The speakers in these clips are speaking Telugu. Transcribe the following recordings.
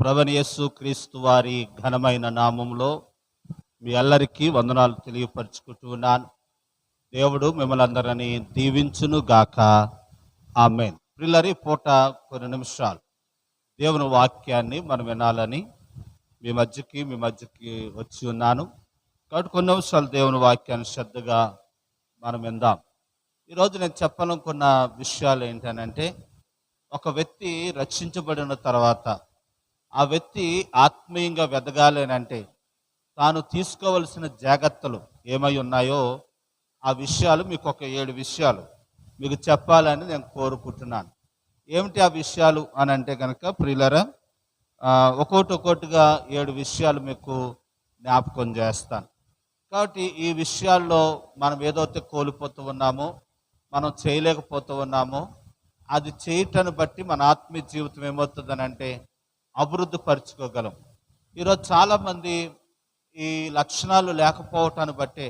ప్రవణయేసు క్రీస్తు వారి ఘనమైన నామంలో మీ అందరికీ వందనాలు తెలియపరుచుకుంటూ ఉన్నాను. దేవుడు మిమ్మల్ని అందరినీ దీవించును గాక. ఆమెన్. ప్రిల్లరి పూట కొన్ని నిమిషాలు. దేవుని వాక్యాన్ని మనం వినాలని మీ మధ్యకి మీ మధ్యకి వచ్చి ఉన్నాను. కాబట్టి కొన్ని నిమిషాలు దేవుని వాక్యాన్ని శ్రద్ధగా మనం విందాం. ఈరోజు నేను చెప్పాలనుకున్న విషయాలు ఏంటనంటే ఒక వ్యక్తి రక్షించబడిన తర్వాత ఆ వ్యక్తి ఆత్మీయంగా వెదగాలి అని అంటే తాను తీసుకోవలసిన జాగ్రత్తలు ఏమై ఉన్నాయో ఆ విషయాలు మీకు ఒక ఏడు విషయాలు. మీకు చెప్పాలని నేను కోరుకుంటున్నాను. ఏమిటి ఆ విషయాలు అని అంటే కనుక ప్రియులరా ఒక్కోటి ఒక్కోటిగా ఏడు విషయాలు మీకు జ్ఞాపకం చేస్తాను. కాబట్టి ఈ విషయాల్లో మనం ఏదైతే కోల్పోతూ ఉన్నామో మనం చేయలేకపోతూ ఉన్నామో అది చేయటాన్ని బట్టి మన ఆత్మీయ జీవితం ఏమవుతుందని అంటే అభివృద్ధి పరుచుకోగలం ఈరోజు చాలామంది ఈ లక్షణాలు లేకపోవటాన్ని బట్టే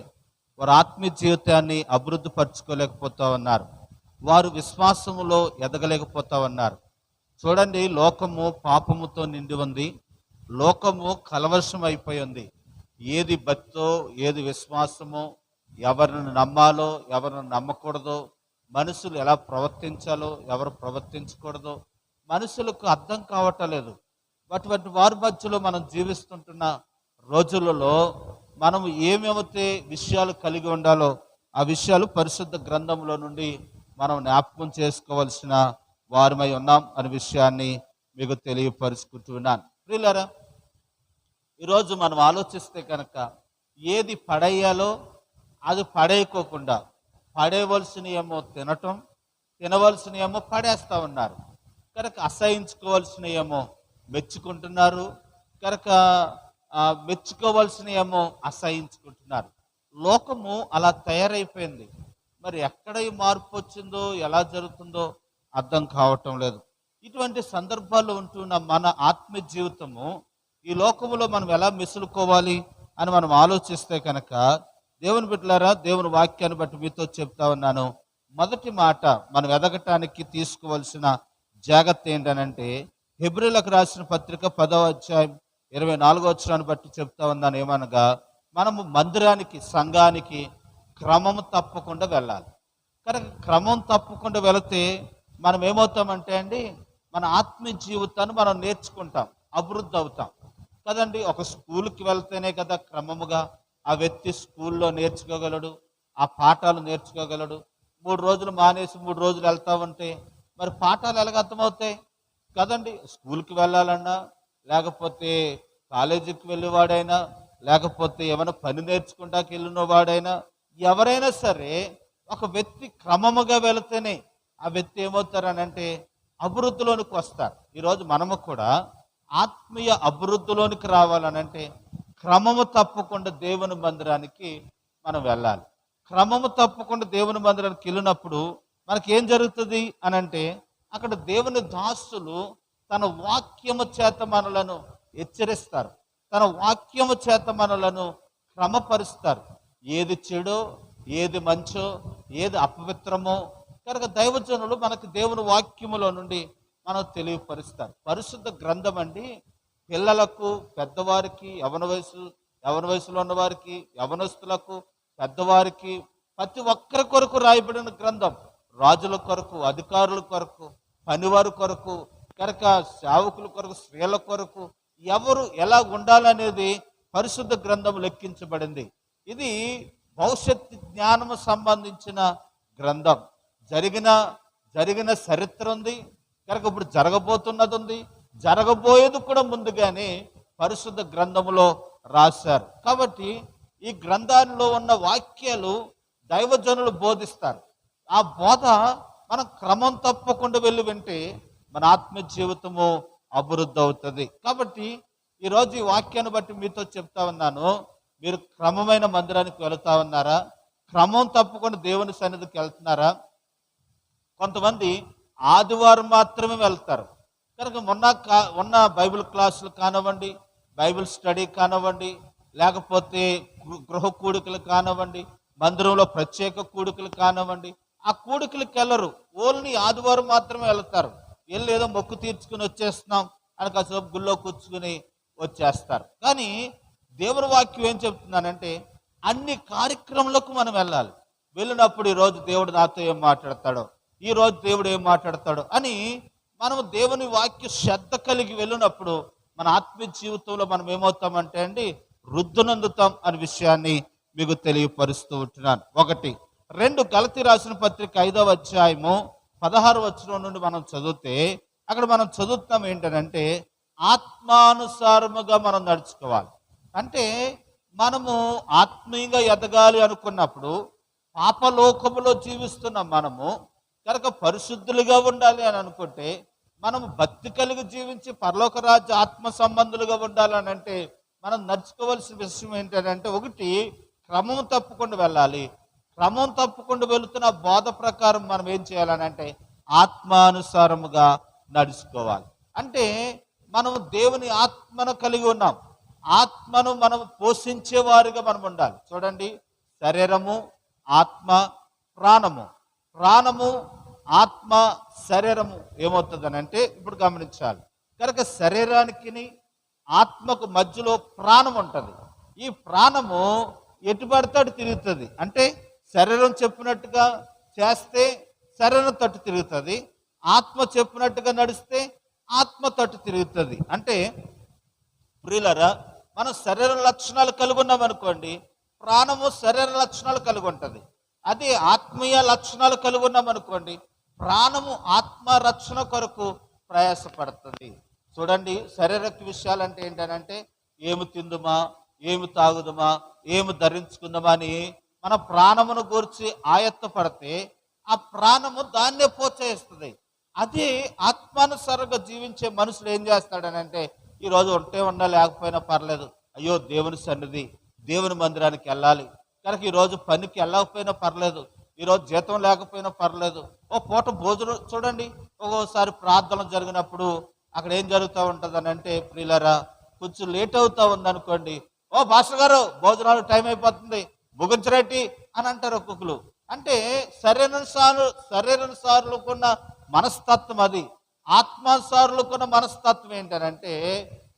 వారు ఆత్మీయ జీవితాన్ని అభివృద్ధి పరుచుకోలేకపోతా ఉన్నారు. వారు విశ్వాసములో ఎదగలేకపోతా ఉన్నారు. చూడండి లోకము పాపముతో నిండి ఉంది. లోకము కలవర్షం అయిపోయి ఉంది ఏది భక్తో ఏది విశ్వాసమో ఎవరిని నమ్మాలో ఎవరిని నమ్మకూడదో మనుషులు ఎలా ప్రవర్తించాలో ఎవరు ప్రవర్తించకూడదో మనుషులకు అర్థం కావటలేదు అటువంటి వారి మధ్యలో మనం జీవిస్తుంటున్న రోజులలో మనం ఏమేమైతే విషయాలు కలిగి ఉండాలో ఆ విషయాలు పరిశుద్ధ గ్రంథంలో నుండి మనం జ్ఞాపకం చేసుకోవాల్సిన వారమై ఉన్నాం అనే విషయాన్ని మీకు తెలియపరుచుకుంటున్నాను ప్రియులరా ఈరోజు మనం ఆలోచిస్తే కనుక ఏది పడేయాలో అది పడేయకోకుండా పడేయవలసిన ఏమో తినటం తినవలసిన ఏమో పడేస్తూ ఉన్నారు. కనుక అసహించుకోవాల్సిన ఏమో మెచ్చుకుంటున్నారు. కనుక మెచ్చుకోవాల్సిన ఏమో అసహించుకుంటున్నారు. లోకము అలా తయారైపోయింది. మరి ఎక్కడ ఈ మార్పు వచ్చిందో ఎలా జరుగుతుందో అర్థం కావటం లేదు. ఇటువంటి సందర్భాల్లో ఉంటున్న మన ఆత్మ జీవితము ఈ లోకములో మనం ఎలా మెసులుకోవాలి అని మనం ఆలోచిస్తే కనుక దేవుని బిడ్డలారా దేవుని వాక్యాన్ని బట్టి మీతో చెప్తా ఉన్నాను. మొదటి మాట మనం ఎదగటానికి తీసుకోవాల్సిన జాగ్రత్త ఏంటనంటే హెబ్రిలకు రాసిన పత్రిక పదవ అధ్యాయం ఇరవై నాలుగో వచ్చరాన్ని బట్టి చెప్తా ఉన్నాను. ఏమనగా మనము మందిరానికి సంఘానికి క్రమము తప్పకుండా వెళ్ళాలి. కనుక క్రమం తప్పకుండా వెళితే మనం ఏమవుతామంటే అండి మన ఆత్మీయ జీవితాన్ని మనం నేర్చుకుంటాం అభివృద్ధి అవుతాం. కదండి ఒక స్కూల్కి వెళ్తేనే కదా క్రమముగా ఆ వ్యక్తి స్కూల్లో నేర్చుకోగలడు ఆ పాఠాలు నేర్చుకోగలడు. మూడు రోజులు మానేసి మూడు రోజులు వెళ్తా ఉంటే మరి పాఠాలు ఎలాగ అర్థమవుతాయి? కదండి స్కూల్కి వెళ్ళాలన్నా లేకపోతే కాలేజీకి వెళ్ళేవాడైనా లేకపోతే ఏమైనా పని నేర్చుకుంటాకి వెళ్ళిన వాడైనా ఎవరైనా సరే ఒక వ్యక్తి క్రమముగా వెళితేనే ఆ వ్యక్తి ఏమవుతారనంటే అభివృద్ధిలోనికి వస్తారు. ఈరోజు మనము కూడా ఆత్మీయ అభివృద్ధిలోనికి రావాలనంటే క్రమము తప్పకుండా దేవుని మందిరానికి మనం వెళ్ళాలి. క్రమము తప్పకుండా దేవుని మందిరానికి వెళ్ళినప్పుడు మనకి ఏం జరుగుతుంది అని అంటే అక్కడ దేవుని దాసులు తన వాక్యము చేత మనలను హెచ్చరిస్తారు. తన వాక్యము చేత మనలను క్రమపరుస్తారు. ఏది చెడో ఏది మంచో ఏది అపవిత్రమో కనుక దైవజనులు మనకి దేవుని వాక్యములో నుండి మనం తెలియపరుస్తారు. పరిశుద్ధ గ్రంథం అండి. పిల్లలకు పెద్దవారికి యవన వయసు యవన వయసులో ఉన్నవారికి యవనస్తులకు పెద్దవారికి ప్రతి ఒక్కరి కొరకు రాయబడిన గ్రంథం. రాజుల కొరకు అధికారుల కొరకు పనివారి కొరకు కనుక సేవకుల కొరకు స్త్రీల కొరకు ఎవరు ఎలా ఉండాలనేది పరిశుద్ధ గ్రంథం లెక్కించబడింది. ఇది భవిష్యత్ జ్ఞానము సంబంధించిన గ్రంథం. జరిగిన జరిగిన చరిత్ర ఉంది. కనుక ఇప్పుడు జరగబోతున్నది ఉంది జరగబోయేది కూడా ముందుగానే పరిశుద్ధ గ్రంథములో రాశారు. కాబట్టి ఈ గ్రంథాల్లో ఉన్న వాక్యాలు దైవజనులు బోధిస్తారు. ఆ బోధ మనం క్రమం తప్పకుండా వెళ్ళి వింటే మన ఆత్మ జీవితము అభివృద్ధి అవుతుంది. కాబట్టి ఈరోజు ఈ వాక్యాన్ని బట్టి మీతో చెప్తా ఉన్నాను. మీరు క్రమమైన మందిరానికి వెళుతా ఉన్నారా? క్రమం తప్పకుండా దేవుని సన్నిధికి వెళ్తున్నారా? కొంతమంది ఆదివారం మాత్రమే వెళ్తారు. కనుక మొన్న కా ఉన్న బైబిల్ క్లాసులు కానివ్వండి బైబిల్ స్టడీ కానివ్వండి లేకపోతే గృహ కూడికలు కానివ్వండి మందిరంలో ప్రత్యేక కూడికలు కానివ్వండి ఆ కూడికలకు వెళ్ళరు. ఓన్లీ ఆదివారం మాత్రమే వెళ్తారు. వెళ్ళి ఏదో మొక్కు తీర్చుకుని వచ్చేస్తున్నాం అని కాసేపు గుళ్ళో కూర్చుకుని వచ్చేస్తారు. కానీ దేవుని వాక్యం ఏం చెప్తున్నానంటే అన్ని కార్యక్రమాలకు మనం వెళ్ళాలి. వెళ్ళినప్పుడు ఈరోజు దేవుడు నాతో ఏం మాట్లాడతాడో ఈ రోజు దేవుడు ఏం మాట్లాడతాడో అని మనము దేవుని వాక్య శ్రద్ధ కలిగి వెళ్ళినప్పుడు మన ఆత్మీయ జీవితంలో మనం ఏమవుతామంటే అండి వృద్ధునందుతాం అనే విషయాన్ని మీకు తెలియపరుస్తూ ఉంటున్నాను. ఒకటి రెండు గలతి రాసిన పత్రిక ఐదవ అధ్యాయము పదహారు వచ్చిన నుండి మనం చదివితే అక్కడ మనం చదువుతాం ఏంటంటే ఆత్మానుసారముగా మనం నడుచుకోవాలి. అంటే మనము ఆత్మీయంగా ఎదగాలి అనుకున్నప్పుడు పాపలోకములో జీవిస్తున్న మనము కనుక పరిశుద్ధులుగా ఉండాలి అని అనుకుంటే మనము భక్తి కలిగి జీవించి పరలోక రాజ్య ఆత్మ సంబంధులుగా ఉండాలని అంటే మనం నడుచుకోవాల్సిన విషయం ఏంటంటే ఒకటి క్రమం తప్పకుండా వెళ్ళాలి. క్రమం తప్పకుండా వెళుతున్న బోధ ప్రకారం మనం ఏం చేయాలని అంటే ఆత్మానుసారముగా నడుచుకోవాలి. అంటే మనం దేవుని ఆత్మను కలిగి ఉన్నాం. ఆత్మను మనం పోషించేవారుగా మనం ఉండాలి. చూడండి శరీరము ఆత్మ ప్రాణము. ప్రాణము ఆత్మ శరీరము ఏమవుతుందని అంటే ఇప్పుడు గమనించాలి. కనుక శరీరానికి ఆత్మకు మధ్యలో ప్రాణం ఉంటుంది. ఈ ప్రాణము ఎటు పడితే తిరుగుతుంది. అంటే శరీరం చెప్పినట్టుగా చేస్తే శరీరం తట్టు తిరుగుతుంది. ఆత్మ చెప్పినట్టుగా నడిస్తే ఆత్మ తట్టు తిరుగుతుంది. అంటే ప్రియులరా మనం శరీర లక్షణాలు కలిగి ఉన్నాం అనుకోండి ప్రాణము శరీర లక్షణాలు కలిగి ఉంటుంది. అదే ఆత్మీయ లక్షణాలు కలిగి ఉన్నాం అనుకోండి ప్రాణము ఆత్మ రక్షణ కొరకు ప్రయాసపడుతుంది. చూడండి శారీరక విషయాలు అంటే ఏంటంటే ఏమి తిందుమా ఏమి తాగుదుమా ఏమి ధరించుకుందామా అని మన ప్రాణమును గూర్చి ఆయత్త పడితే ఆ ప్రాణము దాన్నే ప్రోత్సహిస్తుంది అది ఆత్మానుసారంగా జీవించే మనుషులు ఏం చేస్తాడనంటే ఈరోజు ఉంటే ఉన్నా లేకపోయినా పర్లేదు. అయ్యో దేవుని సన్నిధి దేవుని మందిరానికి వెళ్ళాలి. కనుక ఈరోజు పనికి వెళ్ళకపోయినా పర్లేదు. ఈరోజు జీతం లేకపోయినా పర్లేదు. ఓ పూట భోజనం చూడండి ఒక్కోసారి ప్రార్థన జరిగినప్పుడు అక్కడ ఏం జరుగుతూ ఉంటుంది అని అంటే ప్రియులరా కొంచెం లేట్ అవుతూ ఉందనుకోండి. ఓ భాష గారు భోజనాలు టైం అయిపోతుంది. ముగించరేటి అని అంటారు ఒక్కొక్కరు. అంటే శరీరానుసారు శరీరానుసారులకున్న మనస్తత్వం అది. ఆత్మానుసారులకున్న మనస్తత్వం ఏంటనంటే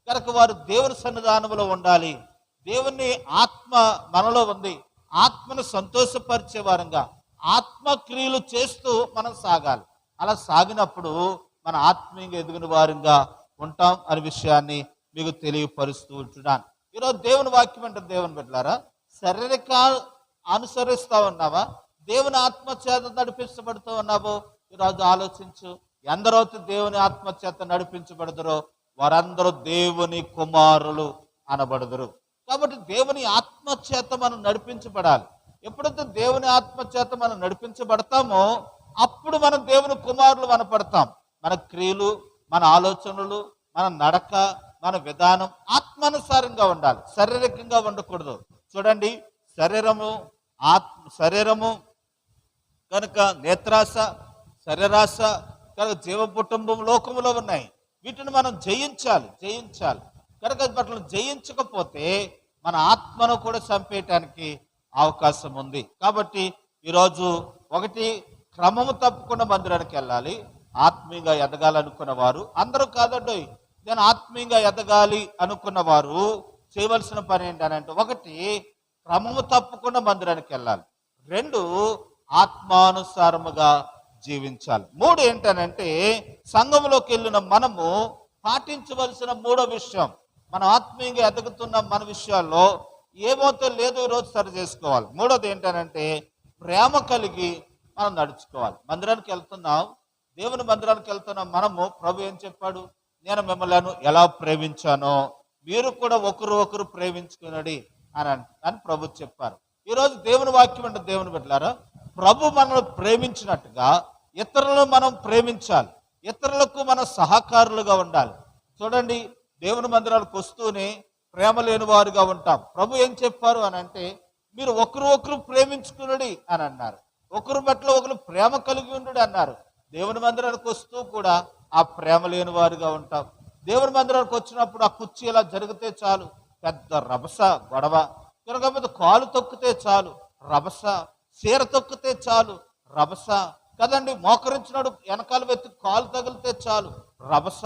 కనుక వారు దేవుని సన్నిధానంలో ఉండాలి. దేవుని ఆత్మ మనలో ఉంది. ఆత్మను సంతోషపరిచే వారంగా ఆత్మక్రియలు చేస్తూ మనం సాగాలి. అలా సాగినప్పుడు మన ఆత్మీయంగా ఎదిగిన వారంగా ఉంటాం అనే విషయాన్ని మీకు తెలియపరుస్తూ ఉంటున్నాను. ఈరోజు దేవుని వాక్యం అంటే దేవుని పెట్టారా శారీరక అనుసరిస్తూ ఉన్నావా? దేవుని ఆత్మ చేత నడిపించబడుతూ ఉన్నావు? ఈరోజు ఆలోచించు. ఎందరైతే దేవుని ఆత్మ చేత నడిపించబడదురో? వారందరూ దేవుని కుమారులు అనబడదురు. కాబట్టి దేవుని ఆత్మ చేత మనం నడిపించబడాలి. ఎప్పుడైతే దేవుని ఆత్మ చేత మనం నడిపించబడతామో అప్పుడు మనం దేవుని కుమారులు వనపడతాం మన క్రియలు మన ఆలోచనలు మన నడక మన విధానం ఆత్మానుసారంగా ఉండాలి. శారీరకంగా ఉండకూడదు. చూడండి శరీరము ఆత్మ శరీరము కనుక నేత్రాశ శరీరాశ కనుక జీవ కుటుంబం లోకములో ఉన్నాయి. వీటిని మనం జయించాలి జయించాలి. కనుక వాటిని జయించకపోతే మన ఆత్మను కూడా చంపేయటానికి అవకాశం ఉంది. కాబట్టి ఈరోజు ఒకటి క్రమము తప్పకుండా మందిరానికి వెళ్ళాలి. ఆత్మీయంగా ఎదగాలనుకున్న వారు అందరూ కాదండి నేను ఆత్మీయంగా ఎదగాలి అనుకున్న వారు చేయవలసిన పని ఏంటనంటే ఒకటి క్రమము తప్పకుండా మందిరానికి వెళ్ళాలి. రెండు ఆత్మానుసారముగా జీవించాలి. మూడు ఏంటనంటే సంఘంలోకి వెళ్ళిన మనము పాటించవలసిన మూడో విషయం. మనం ఆత్మీయంగా ఎదుగుతున్న మన విషయాల్లో ఏమవుతో లేదో ఈరోజు సరి చేసుకోవాలి. మూడోది ఏంటనంటే ప్రేమ కలిగి మనం నడుచుకోవాలి. మందిరానికి వెళ్తున్నాం. దేవుని మందిరానికి వెళ్తున్నాం మనము ప్రభు ఏం చెప్పాడు? నేను మిమ్మల్ని ఎలా ప్రేమించానో మీరు కూడా ఒకరు ఒకరు ప్రేమించుకునడి అని అని ప్రభు చెప్పారు. ఈరోజు దేవుని వాక్యం అంటే దేవుని పెట్టారు ప్రభు మనల్ని ప్రేమించినట్టుగా ఇతరులను మనం ప్రేమించాలి. ఇతరులకు మనం సహకారులుగా ఉండాలి. చూడండి దేవుని మందిరాలకు వస్తూనే ప్రేమ లేని వారుగా ఉంటాం. ప్రభు ఏం చెప్పారు అని అంటే మీరు ఒకరు ఒకరు ప్రేమించుకునడి అని అన్నారు. ఒకరు పట్ల ఒకరు ప్రేమ కలిగి ఉండు అన్నారు. దేవుని మందిరానికి వస్తూ కూడా ఆ ప్రేమ లేని వారుగా ఉంటాం. దేవుని మందిరానికి వచ్చినప్పుడు ఆ కుర్చీ ఇలా జరిగితే చాలు. పెద్ద రభస గొడవ. తిరగకపోతే కాలు తొక్కితే చాలు. రభస. చీర తొక్కితే చాలు. రభస. కదండి మోకరించినాడు వెనకాల వెతి కాలు తగిలితే చాలు. రభస.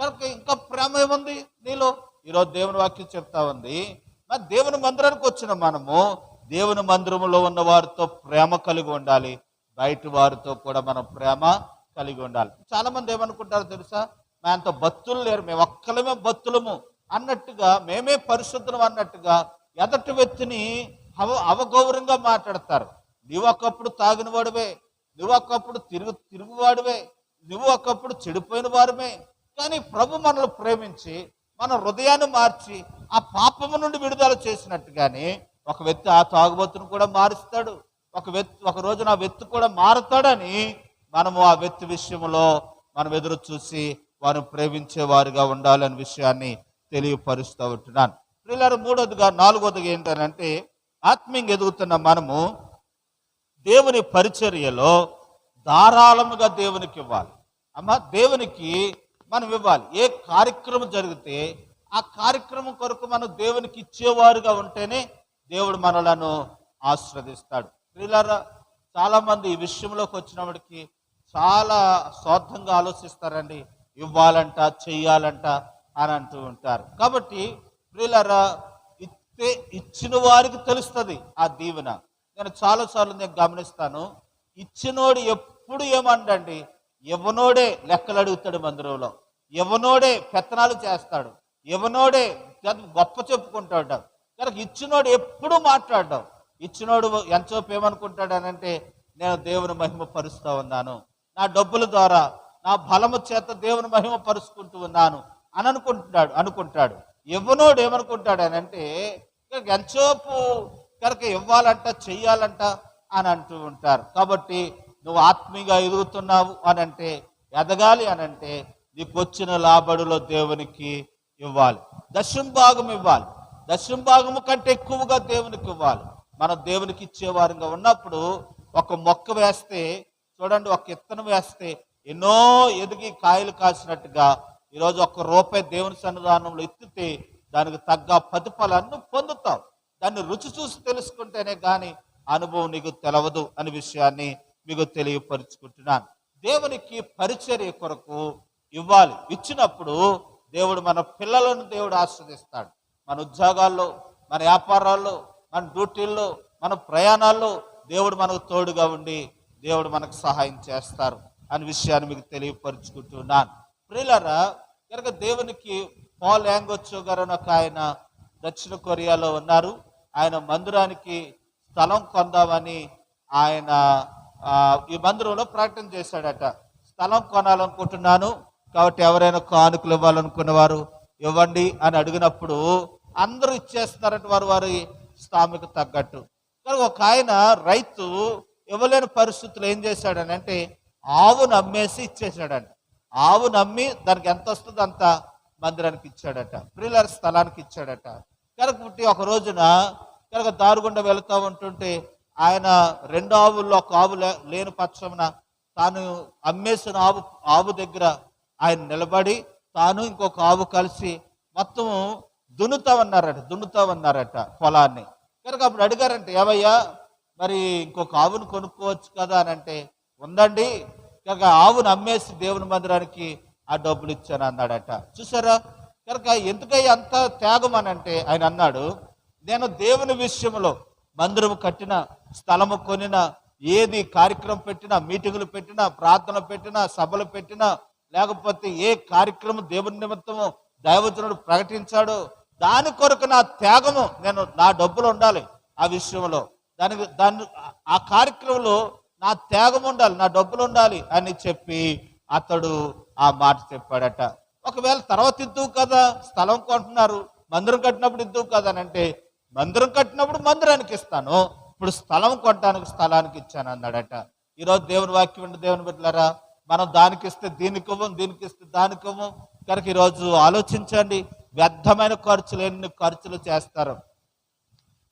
కనుక ఇంకా ప్రేమ ఏముంది నీలో? ఈరోజు దేవుని వాక్యం చెప్తా ఉంది. మరి దేవుని మందిరానికి వచ్చిన మనము దేవుని మందిరంలో ఉన్న వారితో ప్రేమ కలిగి ఉండాలి. బయట వారితో కూడా మనం ప్రేమ కలిగి ఉండాలి. చాలా మంది ఏమనుకుంటారో తెలుసా? మేమంత భక్తులు లేరు మేము ఒక్కలమే భక్తులము అన్నట్టుగా మేమే పరిశుద్ధం అన్నట్టుగా ఎదటి వ్యక్తిని అవ అవగౌరవంగా మాట్లాడతారు. నువ్వు ఒకప్పుడు తాగినవాడువే నువ్వు ఒకప్పుడు తిరుగు తిరుగువాడివే నువ్వు ఒకప్పుడు చెడిపోయిన వారమే కానీ ప్రభు మనల్ని ప్రేమించి మన హృదయాన్ని మార్చి ఆ పాపము నుండి విడుదల చేసినట్టుగానే ఒక వ్యక్తి ఆ తాగుబోతును కూడా మారుస్తాడు. ఒక వ్యక్తి ఒక రోజు నా వ్యక్తి కూడా మారుతాడని మనము ఆ వ్యక్తి విషయంలో మనం ఎదురు చూసి వారు ప్రేమించే వారిగా ఉండాలనే విషయాన్ని తెలియపరుస్తూ ఉంటున్నాను. పిల్లలు మూడోదిగా నాలుగోదిగా ఏంటంటే ఆత్మీయంగా ఎదుగుతున్న మనము దేవుని పరిచర్యలో ధారాళముగా దేవునికి ఇవ్వాలి. అమ్మ దేవునికి మనం ఇవ్వాలి. ఏ కార్యక్రమం జరిగితే ఆ కార్యక్రమం కొరకు మనం దేవునికి ఇచ్చేవారుగా ఉంటేనే దేవుడు మనలను ఆస్వాదిస్తాడు ప్రియులారా చాలామంది ఈ విషయంలోకి వచ్చినప్పటికి చాలా స్వార్థంగా ఆలోచిస్తారండి. ఇవ్వాలంట చెయ్యాలంట అని అంటూ ఉంటారు. కాబట్టి ప్రియులరా ఇస్తే ఇచ్చిన వారికి తెలుస్తుంది ఆ దీవెన. నేను చాలాసార్లు నేను గమనిస్తాను ఇచ్చినోడు ఎప్పుడు ఏమండండి ఎవనోడే లెక్కలు అడుగుతాడు మందిరంలో ఎవనోడే పెత్తనాలు చేస్తాడు ఎవనోడే గొప్ప- గొప్ప చెప్పుకుంటాడు కనుక ఇచ్చినోడు ఎప్పుడు మాట్లాడడం ఇచ్చినోడు ఎంతసేపు ఏమనుకుంటాడు అని అంటే నేను దేవుని మహిమ పరుస్తూ ఉన్నాను నా డబ్బుల ద్వారా నా బలము చేత దేవుని మహిమ పరుచుకుంటూ ఉన్నాను అని అనుకుంటున్నాడు అనుకుంటాడు. ఇవ్వనోడు ఏమనుకుంటాడు అని అంటే కనుక ఎంతసేపు కనుక ఇవ్వాలంట చెయ్యాలంట అని అంటూ ఉంటారు. కాబట్టి నువ్వు ఆత్మీయంగా ఎదుగుతున్నావు అని అంటే ఎదగాలి అని అంటే నీకు వచ్చిన లాబడులో దేవునికి ఇవ్వాలి. దశంభాగం ఇవ్వాలి. దశంభాగము కంటే ఎక్కువగా దేవునికి ఇవ్వాలి. మనం దేవునికి ఇచ్చేవారుగా ఉన్నప్పుడు ఒక మొక్క వేస్తే చూడండి ఒక ఇత్తనం వేస్తే ఎన్నో ఎదిగి కాయలు కాసినట్టుగా ఈరోజు ఒక్క రూపాయి దేవుని సన్నిధానంలో ఎత్తితే దానికి తగ్గ ప్రతిఫలాన్ని పొందుతావు. దాన్ని రుచి చూసి తెలుసుకుంటేనే కానీ అనుభవం నీకు తెలవదు అనే విషయాన్ని మీకు తెలియపరుచుకుంటున్నాను. దేవునికి పరిచర్య కొరకు ఇవ్వాలి. ఇచ్చినప్పుడు దేవుడు మన పిల్లలను దేవుడు ఆస్వాదిస్తాడు మన ఉద్యోగాల్లో మన వ్యాపారాల్లో మన డ్యూటీల్లో మన ప్రయాణాల్లో దేవుడు మనకు తోడుగా ఉండి దేవుడు మనకు సహాయం చేస్తారు. అనే విషయాన్ని మీకు తెలియపరుచుకుంటున్నాను. ప్రియులరా కనుక దేవునికి పాల్ యాంగోచో గారు ఒక ఆయన దక్షిణ కొరియాలో ఉన్నారు. ఆయన మందిరానికి స్థలం కొందామని ఆయన ఈ మందిరంలో ప్రకటన చేశాడట. స్థలం కొనాలనుకుంటున్నాను కాబట్టి ఎవరైనా కానుకలు ఇవ్వాలనుకున్న వారు ఇవ్వండి అని అడిగినప్పుడు అందరూ ఇచ్చేస్తున్నారంట వారు వారి స్థామికి తగ్గట్టు. కానీ ఒక ఆయన రైతు ఇవ్వలేని పరిస్థితులు ఏం చేశాడని అంటే ఆవును అమ్మేసి ఇచ్చేసాడంట ఆవు నమ్మి దానికి ఎంత వస్తుందో అంత మందిరానికి ఇచ్చాడట. ప్రియులర్ స్థలానికి ఇచ్చాడట. కనుక పుట్టి ఒక రోజున కనుక దారుగుండా వెళుతూ ఉంటుంటే ఆయన రెండు ఆవుల్లో ఒక ఆవు లేని పక్షమున తాను అమ్మేసిన ఆవు ఆవు దగ్గర ఆయన నిలబడి తాను ఇంకొక ఆవు కలిసి మొత్తం దున్నుతా ఉన్నారట దున్నుతా ఉన్నారట పొలాన్ని. కనుక అప్పుడు అడిగారంటే ఏవయ్యా మరి ఇంకొక ఆవును కొనుక్కోవచ్చు కదా అని అంటే ఉందండి. కనుక ఆవును అమ్మేసి దేవుని మందిరానికి ఆ డబ్బులు ఇచ్చాను అన్నాడట. చూసారా కనుక ఎందుకై అంత త్యాగం అని అంటే ఆయన అన్నాడు నేను దేవుని విషయంలో మందిరం కట్టిన స్థలము కొనిన ఏది కార్యక్రమం పెట్టినా మీటింగులు పెట్టినా ప్రార్థన పెట్టినా సభలు పెట్టినా లేకపోతే ఏ కార్యక్రమం దేవుని నిమిత్తము దైవజనుడు ప్రకటించాడో దాని కొరకు నా త్యాగము నేను నా డబ్బులు ఉండాలి ఆ విషయంలో. దానికి దాన్ని ఆ కార్యక్రమంలో నా త్యాగం ఉండాలి నా డబ్బులు ఉండాలి అని చెప్పి అతడు ఆ మాట చెప్పాడట. ఒకవేళ తర్వాత ఇద్దువు కదా స్థలం కొంటున్నారు మందిరం కట్టినప్పుడు ఇద్దువు కదా అని అంటే మందిరం కట్టినప్పుడు మందిరానికి ఇస్తాను ఇప్పుడు స్థలం కొట్టడానికి స్థలానికి ఇచ్చాను అన్నాడట. ఈరోజు దేవుని వాక్యం ఉండి దేవుని బిడ్డలారా మనం దానికి ఇస్తే దీనికి ఇవ్వం దీనికి ఇస్తే దానికి ఇవ్వం. కనుక ఈరోజు ఆలోచించండి వ్యర్థమైన ఖర్చులు ఎన్ని ఖర్చులు చేస్తారు.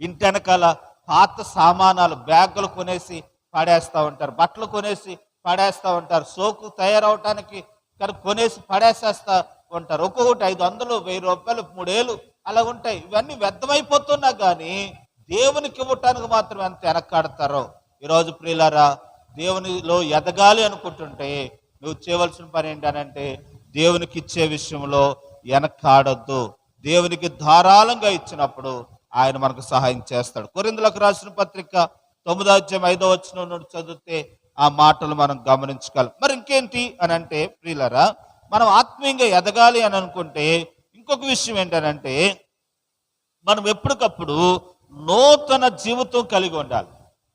ఇంటి వెనకాల పాత సామానాలు బ్యాగులు కొనేసి పాడేస్తూ ఉంటారు. బట్టలు కొనేసి పడేస్తూ ఉంటారు. సోకు తయారవటానికి కానీ కొనేసి పడేసేస్తా ఉంటారు. ఒక్కొక్కటి ఐదు వందలు వెయ్యి రూపాయలు మూడేళ్ళు అలా ఉంటాయి. ఇవన్నీ వ్యర్థమైపోతున్నా కానీ దేవునికి ఇవ్వటానికి మాత్రం ఎంత వెనకాడతారో. ఈరోజు ప్రియులారా దేవునిలో ఎదగాలి అనుకుంటుంటే నువ్వు చేయవలసిన పని ఏంటనంటే దేవునికి ఇచ్చే విషయంలో వెనకాడొద్దు. దేవునికి ధారాళంగా ఇచ్చినప్పుడు ఆయన మనకు సహాయం చేస్తాడు. కొరిందులకు రాసిన పత్రిక తొమ్మిదో అధ్యాయం ఐదో వచ్చిన నుండి చదివితే ఆ మాటలు మనం గమనించగలం. మరి ఇంకేంటి అని అంటే ప్రియులరా మనం ఆత్మీయంగా ఎదగాలి అని అనుకుంటే ఇంకొక విషయం ఏంటనంటే మనం ఎప్పటికప్పుడు నూతన జీవితం కలిగి ఉండాలి.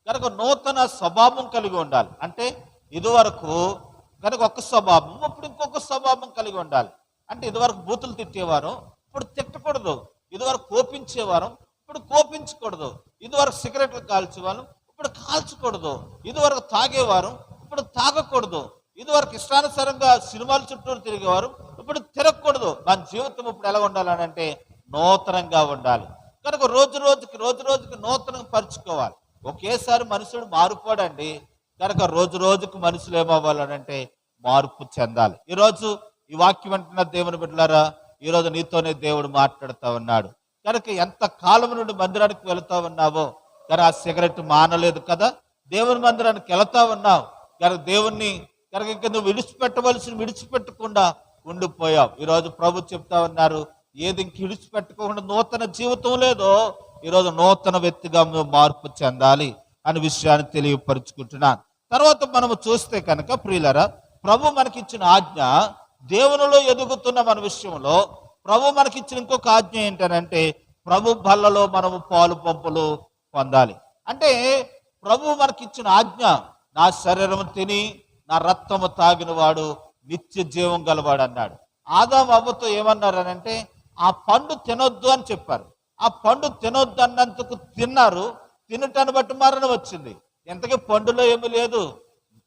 కనుక నూతన స్వభావం కలిగి ఉండాలి. అంటే ఇదివరకు కనుక ఒక స్వభావం ఇప్పుడు ఇంకొక స్వభావం కలిగి ఉండాలి. అంటే ఇదివరకు బూతులు తిట్టేవారు ఇప్పుడు తిట్టకూడదు. ఇదివరకు కోపించేవారు ఇప్పుడు కోపించకూడదు. ఇదివరకు సిగరెట్లు కాల్చేవారు ఇప్పుడు కాల్చకూడదు ఇదివరకు తాగేవారు ఇప్పుడు తాగకూడదు. ఇదివరకు ఇష్టానుసారంగా సినిమాలు చుట్టూ తిరిగేవారు ఇప్పుడు తిరగకూడదు. మన జీవితం ఇప్పుడు ఎలా ఉండాలని అంటే నూతనంగా ఉండాలి. కనుక రోజు రోజుకి రోజు రోజుకి నూతనంగా పరుచుకోవాలి. ఒకేసారి మనుషుడు మారిపోడండి. కనుక రోజు రోజుకి మనుషులు ఏమవ్వాలనంటే మార్పు చెందాలి. ఈరోజు ఈ వాక్యం అంటున్న దేవుని బిడ్డలారా ఈరోజు నీతోనే దేవుడు మాట్లాడుతూ ఉన్నాడు. కనుక ఎంత కాలం నుండి మందిరానికి వెళుతూ ఉన్నావో కానీ ఆ సిగరెట్ మానలేదు కదా దేవుని మందిరానికి వెళతా ఉన్నావు. కనుక దేవుణ్ణి కనుక ఇంకా నువ్వు విడిచిపెట్టవలసిన విడిచిపెట్టకుండా ఉండిపోయావు. ఈరోజు ప్రభు చెప్తా ఉన్నారు ఏది ఇంక విడిచిపెట్టకుండా నూతన జీవితం లేదో ఈరోజు నూతన వ్యక్తిగా నువ్వు మార్పు చెందాలి అనే విషయాన్ని తెలియపరుచుకుంటున్నాను. తర్వాత మనము చూస్తే కనుక ప్రియులరా ప్రభు మనకిచ్చిన ఆజ్ఞ దేవునిలో ఎదుగుతున్న మన విషయంలో ప్రభు మనకిచ్చిన ఇంకొక ఆజ్ఞ ఏంటనంటే ప్రభు బల్లలో మనము పాలు పంపులు పొందాలి. అంటే ప్రభు మనకిచ్చిన ఆజ్ఞ నా శరీరము తిని నా రక్తము తాగిన వాడు నిత్య జీవం గలవాడు అన్నాడు ఆదాం అవ్వతో ఏమన్నారనంటే ఆ పండు తినొద్దు అని చెప్పారు. ఆ పండు తినొద్దు అన్నందుకు తిన్నారు. తినటాన్ని బట్టి మరణం వచ్చింది. ఎంతకీ పండులో ఏమీ లేదు.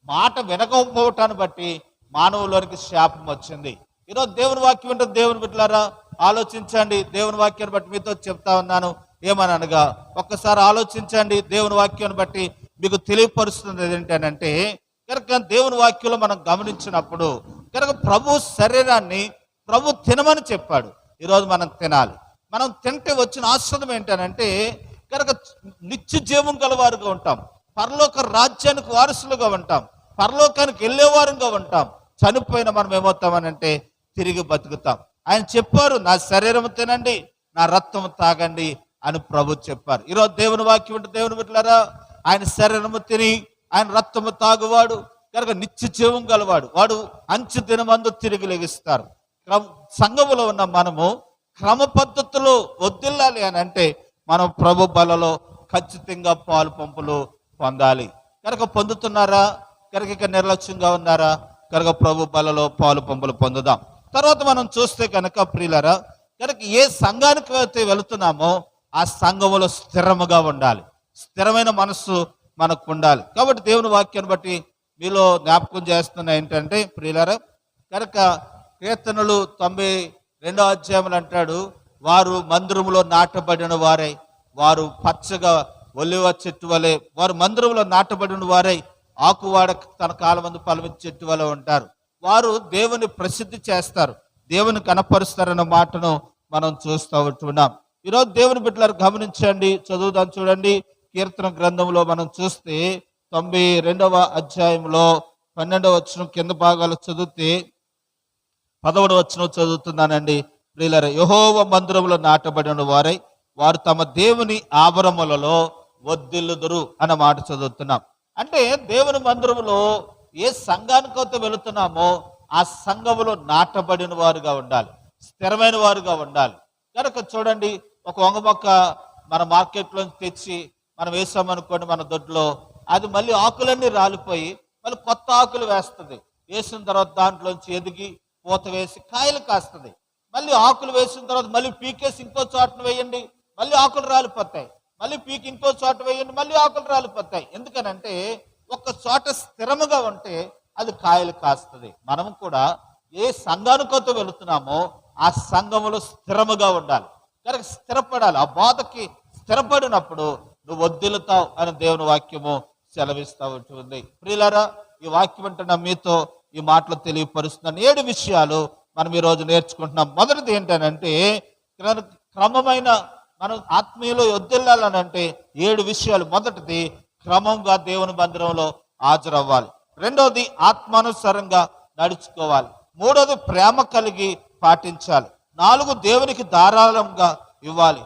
మాట వినకపోవటాన్ని బట్టి మానవులోనికి శాపం వచ్చింది. ఈరోజు దేవుని వాక్యం అంటే దేవుని బిడ్డలారా ఆలోచించండి. దేవుని వాక్యాన్ని బట్టి మీతో చెప్తా ఉన్నాను. ఏమని అనగా ఒక్కసారి ఆలోచించండి దేవుని వాక్యాన్ని బట్టి మీకు తెలియపరుస్తుంది ఏంటంటే కనుక దేవుని వాక్యంలో మనం గమనించినప్పుడు కనుక ప్రభు శరీరాన్ని ప్రభు తినమని చెప్పాడు. ఈరోజు మనం తినాలి. మనం తింటే వచ్చిన ఆశ్రదం ఏంటనంటే కనుక నిత్య జీవం గలవారుగా ఉంటాం. పరలోక రాజ్యానికి వారసులుగా ఉంటాం. పరలోకానికి వెళ్ళేవారుగా ఉంటాం. చనిపోయిన మనం ఏమవుతామనంటే తిరిగి బతుకుతాం. ఆయన చెప్పారు నా శరీరం తినండి నా రక్తం తాగండి అని ప్రభు చెప్పారు. ఈరోజు దేవుని వాక్యం ఉంటే దేవుని బిడ్డలారా ఆయన శరీరము తిని ఆయన రక్తము తాగువాడు కనుక నిత్య జీవం గలవాడు. వాడు అంచు దినమందు తిరిగి లెగిస్తారు. క్రమ- సంఘములో ఉన్న మనము క్రమ పద్ధతిలో వద్దిల్లాలి అని అంటే మనం ప్రభు బలలో ఖచ్చితంగా పాలు పంపులు పొందాలి. కనుక పొందుతున్నారా? కనుక ఇక నిర్లక్ష్యంగా ఉన్నారా? కనుక ప్రభు బలలో పాలు పంపులు పొందుదాం. తర్వాత మనం చూస్తే కనుక ప్రియులరా కనుక ఏ సంఘానికి అయితే వెళుతున్నామో ఆ సంఘములో స్థిరముగా ఉండాలి. స్థిరమైన మనస్సు మనకు ఉండాలి. కాబట్టి దేవుని వాక్యాన్ని బట్టి మీలో జ్ఞాపకం చేస్తున్న ఏంటంటే ప్రియులరా కనుక కీర్తనలు తొంభై రెండో అధ్యాయములు అంటాడు వారు మందిరములో నాటబడిన వారై వారు పచ్చగా ఒలివ చెట్టు వలె వారు మందిరంలో నాటబడిన వారై ఆకువాడ తన కాలమందు ఫలమిచ్చే చెట్టు వలె ఉంటారు. వారు దేవుని ప్రసిద్ధి చేస్తారు. దేవుని కనపరుస్తారన్న మాటను మనం చూస్తూ ఉంటున్నాం. ఈరోజు దేవుని బిడ్డలారు గమనించండి చదువుదాం చూడండి. కీర్తన గ్రంథంలో మనం చూస్తే తొంభై రెండవ అధ్యాయంలో పన్నెండవ వచ్చిన కింద భాగాలు చదివితే పదవడం వచ్చిన చదువుతున్నానండి. ప్రియులర యహోవ మందిరములో నాటబడిన వారై వారు తమ దేవుని ఆభరములలో వద్దిల్లుదురు అన్న మాట చదువుతున్నాం. అంటే దేవుని మందిరములో ఏ సంఘానికైతే వెళుతున్నామో ఆ సంఘములో నాటబడిన వారుగా ఉండాలి స్థిరమైన వారుగా ఉండాలి. కనుక చూడండి ఒక వంగ మొక్క మన మార్కెట్లో తెచ్చి మనం వేసామనుకోండి మన దొడ్లో అది మళ్ళీ ఆకులన్నీ రాలిపోయి మళ్ళీ కొత్త ఆకులు వేస్తుంది. వేసిన తర్వాత దాంట్లోంచి ఎదిగి పూత వేసి కాయలు కాస్తుంది. మళ్ళీ ఆకులు వేసిన తర్వాత మళ్ళీ పీకేసి ఇంకో చోటను వేయండి మళ్ళీ ఆకులు రాలిపోతాయి. మళ్ళీ పీకి ఇంకో చోట వేయండి మళ్ళీ ఆకులు రాలిపోతాయి. ఎందుకనంటే ఒక చోట స్థిరముగా ఉంటే అది కాయలు కాస్తుంది. మనం కూడా ఏ సంఘానికతో వెళుతున్నామో ఆ సంఘములో స్థిరముగా ఉండాలి. స్థిరపడాలి. ఆ బాధకి స్థిరపడినప్పుడు నువ్వు వద్దులుతావు అని దేవుని వాక్యము సెలవిస్తూ ఉంటుంది. ప్రియులరా ఈ వాక్యం అంటున్న మీతో ఈ మాటలు తెలియపరుస్తున్నాను. ఏడు విషయాలు మనం ఈరోజు నేర్చుకుంటున్నాం. మొదటిది ఏంటనంటే క్రమమైన మనం ఆత్మీయులో వద్దిల్లాలని ఏడు విషయాలు. మొదటిది క్రమంగా దేవుని మందిరంలో హాజరవ్వాలి. రెండవది ఆత్మానుసారంగా నడుచుకోవాలి. మూడవది ప్రేమ కలిగి పాటించాలి. నాలుగు దేవునికి ధారాళంగా ఇవ్వాలి.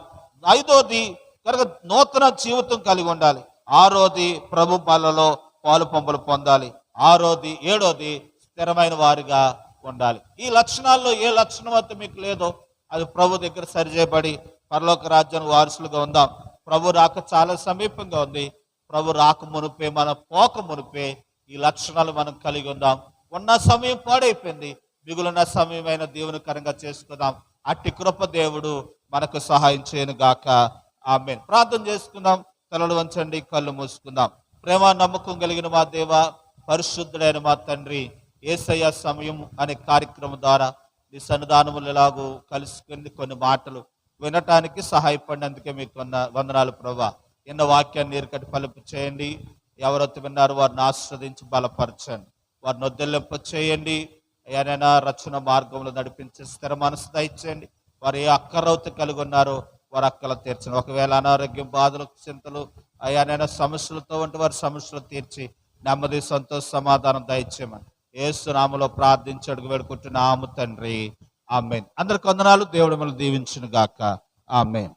ఐదోది కనుక నూతన జీవితం కలిగి ఉండాలి. ఆరోది ప్రభు బలలో పాలు పంపులు పొందాలి. ఆరోది ఏడోది స్థిరమైన వారిగా ఉండాలి. ఈ లక్షణాల్లో ఏ లక్షణం అయితే మీకు లేదో అది ప్రభు దగ్గర సరిచేయబడి పరలోక రాజ్యానికి వారసులుగా ఉందాం. ప్రభు రాక చాలా సమీపంగా ఉంది. ప్రభు రాక మునిపే మన పోక మునిపే ఈ లక్షణాలు మనం కలిగి ఉందాం. ఉన్న సమయం పాడైపోయింది. మిగులున్న సమయమైన దేవుని కరంగా చేసుకుందాం. అట్టి కృప దేవుడు మనకు సహాయం చేయను గాక. ఆమె ప్రార్థన చేసుకుందాం. తలలు వంచండి కళ్ళు మూసుకుందాం. ప్రేమ నమ్మకం కలిగిన మా దేవ పరిశుద్ధుడైన మా తండ్రి ఏసయ్య సమయం అనే కార్యక్రమం ద్వారా నీ సన్నిధానములు ఎలాగో కలుసుకుని కొన్ని మాటలు వినటానికి సహాయపడినందుకే మీకు వంద వందనాలు ప్రభా. ఎన్న వాక్యాన్ని నీరుకట్టి పలుపు చేయండి. ఎవరైతే విన్నారో వారిని ఆస్వాదించి బలపరచండి. వారిని వద్దెల్లింప చేయండి. ఏదైనా రచన మార్గంలో నడిపించే స్థిర మనసు దయచేయండి. వారు ఏ అక్కరవుత కలిగి ఉన్నారో వారు అక్కలు తీర్చండి. ఒకవేళ అనారోగ్యం బాధలు చింతలు అయ్యానైనా సమస్యలతో ఉంటే వారి సమస్యలు తీర్చి నెమ్మది సంతోష సమాధానం దయచేయమని ఏసునామలో ప్రార్థించి అడుగు వేడుకుంటున్నాము తండ్రి. ఆమె అందరి కొందనాలు దేవుడు మనం దీవించును గాక ఆమెన్.